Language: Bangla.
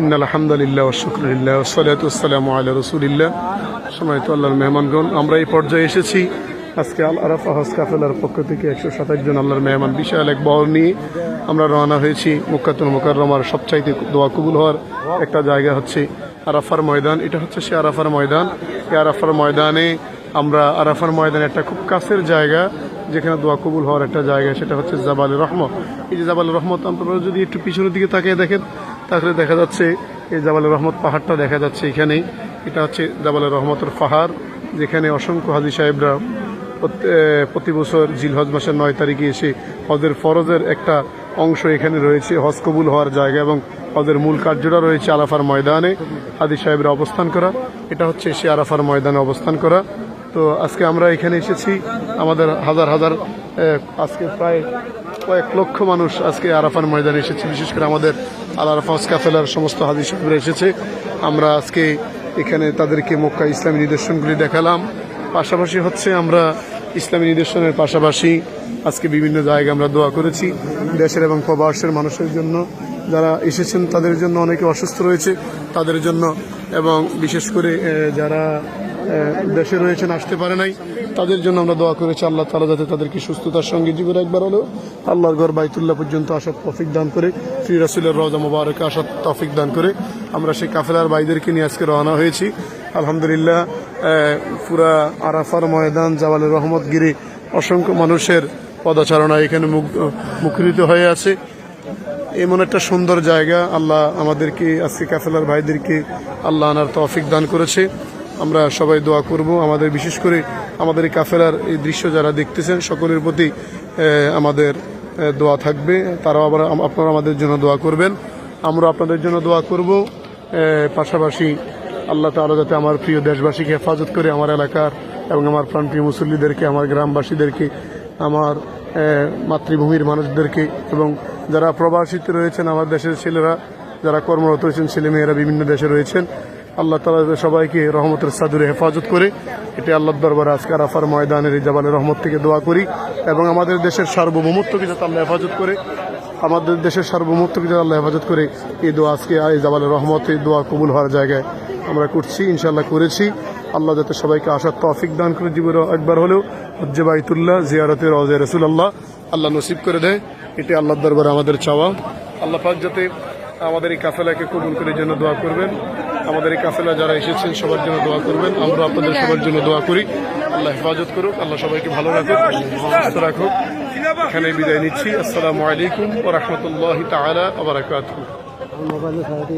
ইন্না আলহামদুলিল্লাহ শুক্রিল্লাহ সালাত আসসালাম আল্লাহ রসুলিল্লাহ। সময় তো আল্লাহর মেহমানগণ, আমরা এই পর্যায়ে এসেছি। আজকে আল আরাফা হজ কাফেলার পক্ষ থেকে একশো সাতাশ জন আল্লাহর মেহমান, বিশাল এক বহর নিয়ে আমরা রওনা হয়েছি মুক্কাতুল মুকাররমার সবচাইতে দোয়া কবুল হওয়ার একটা জায়গা হচ্ছে আরাফার ময়দান। এটা হচ্ছে সে আরাফার ময়দান। এই আরাফার ময়দানে আমরা, আরাফার ময়দানে একটা খুব কাছের জায়গা, যেখানে দোয়া কবুল হওয়ার একটা জায়গা, সেটা হচ্ছে জাবাল রহমত। এই যে জাবাল রহমত, আপনারা যদি একটু পিছনের দিকে তাকিয়ে দেখেন তাহলে দেখা যাচ্ছে এই জাবাল রহমত পাহাড়টা দেখা যাচ্ছে এখানেই। এটা হচ্ছে জাবাল রহমতের পাহাড়, যেখানে অসংখ্য হাজি সাহেবরা প্রত- প্রতি বছর জিলহজ মাসের নয় তারিখে এসে হজের ফরজের একটা অংশ এখানে রয়েছে, হজ কবুল হওয়ার জায়গা এবং হজের মূল কার্যটা রয়েছে আরাফার ময়দানে। হাজি সাহেবরা অবস্থান করা, এটা হচ্ছে সে আরাফার ময়দানে অবস্থান করা। তো আজকে আমরা এখানে এসেছি। আমাদের হাজার হাজার আজকে প্রায় কয়েক লক্ষ মানুষ আজকে আরাফার ময়দানে এসেছে। বিশেষ করে আমাদের আল আরাফা কাফেলার সমস্ত হাজি সাহেবরা এসেছে। আমরা আজকে এখানে তাদেরকে মক্কা ইসলামী নিদর্শনগুলি দেখালাম। পাশাপাশি হচ্ছে আমরা ইসলামী নিদর্শনের পাশাপাশি আজকে বিভিন্ন জায়গায় আমরা দোয়া করেছি দেশের এবং প্রবাসের মানুষের জন্য। যারা এসেছেন তাদের জন্য অনেকে অসুস্থ রয়েছে তাদের জন্য এবং বিশেষ করে যারা দেশে রয়েছেন, আসতে পারে নাই। তাদের জন্য আমরা দোয়া করেছি, আল্লাহ তালা যাতে তাদেরকে সুস্থতার সঙ্গে জীবনে একবার হলেও আল্লাহর ঘর বাইতুল্লাহ পর্যন্ত আসার তফিক দান করে শ্রী রাসুলের রজা মুবারকে আসার তফিক দান করে। আমরা সেই কাফেলার ভাইদেরকে নিয়ে আজকে রওনা হয়েছি। আলহামদুলিল্লাহ পুরা আরাফার ময়দান জাওয়ালের রহমত গিরি অসংখ্য মানুষের পদাচারণা এখানে মুখরিত হয়ে আছে। এমন একটা সুন্দর জায়গা আল্লাহ আমাদেরকে, আজকে কাফেলার ভাইদেরকে আল্লাহ আনার তৌফিক দান করেছে। আমরা সবাই দোয়া করব। আমাদের, বিশেষ করে আমাদের এই কাফেলার এই দৃশ্য যারা দেখতেছেন, সকলের প্রতি আমাদের দোয়া থাকবে। তারাও আবার আপনারা আমাদের জন্য দোয়া করবেন। আমরা আপনাদের জন্য দোয়া করব। পাশাপাশি আল্লাহ তাআলা যাতে আমার প্রিয় দেশবাসীকে হেফাজত করে, আমার এলাকার এবং আমার প্রাণপ্রিয় মুসল্লিদেরকে, আমার গ্রামবাসীদেরকে, আমার মাতৃভূমির মানুষদেরকে এবং যারা প্রবাসীতে রয়েছেন, আমার দেশের ছেলেরা, যারা কর্মরত রয়েছেন, ছেলেমেয়েরা বিভিন্ন দেশে রয়েছেন আল্লাহ তালা সবাইকে রহমতের সাদুরে হেফাজত করে এটি আল্লাহ দরবার আজকে আরাফার ময়দানের এই জাবালের রহমত থেকে দোয়া করি এবং আমাদের দেশের সার্বভৌমত্বকে যাতে আল্লাহ হেফাজত করে, আমাদের দেশের সার্বভৌমত্বকে যাতে আল্লাহ হেফাজত করে, এই দোয়া আজকে এই জাবালের রহমত, এই দোয়া কবুল হওয়ার জায়গায় আমরা করছি ইনশাল্লাহ করেছি। আল্লাহ যাতে সবাইকে আসার তফিক দান করে, জীবনে একবার হলেও হজ্জে বাইতুল্লাহ জিয়ারতে রওজে রসুল আল্লাহ আল্লাহ নসিব করে দেয় এটি আল্লাহর দরবার আমাদের চাওয়া। আল্লাহ পাক যাতে আমাদের এই কাফেলাকে কবুল করে জন্য দোয়া করবেন। আমাদের এই কাফেলা যারা এসেছেন, সবার জন্য দোয়া করবেন। আমরা আপনাদের সবার জন্য দোয়া করি। আল্লাহ হেফাজত করুক, আল্লাহ সবাইকে ভালো রাখুক সুস্থ রাখুক। এখানে বিদায় নিচ্ছি। আসসালামু আলাইকুম ও রহমতুল্লাহ তালা সারাটি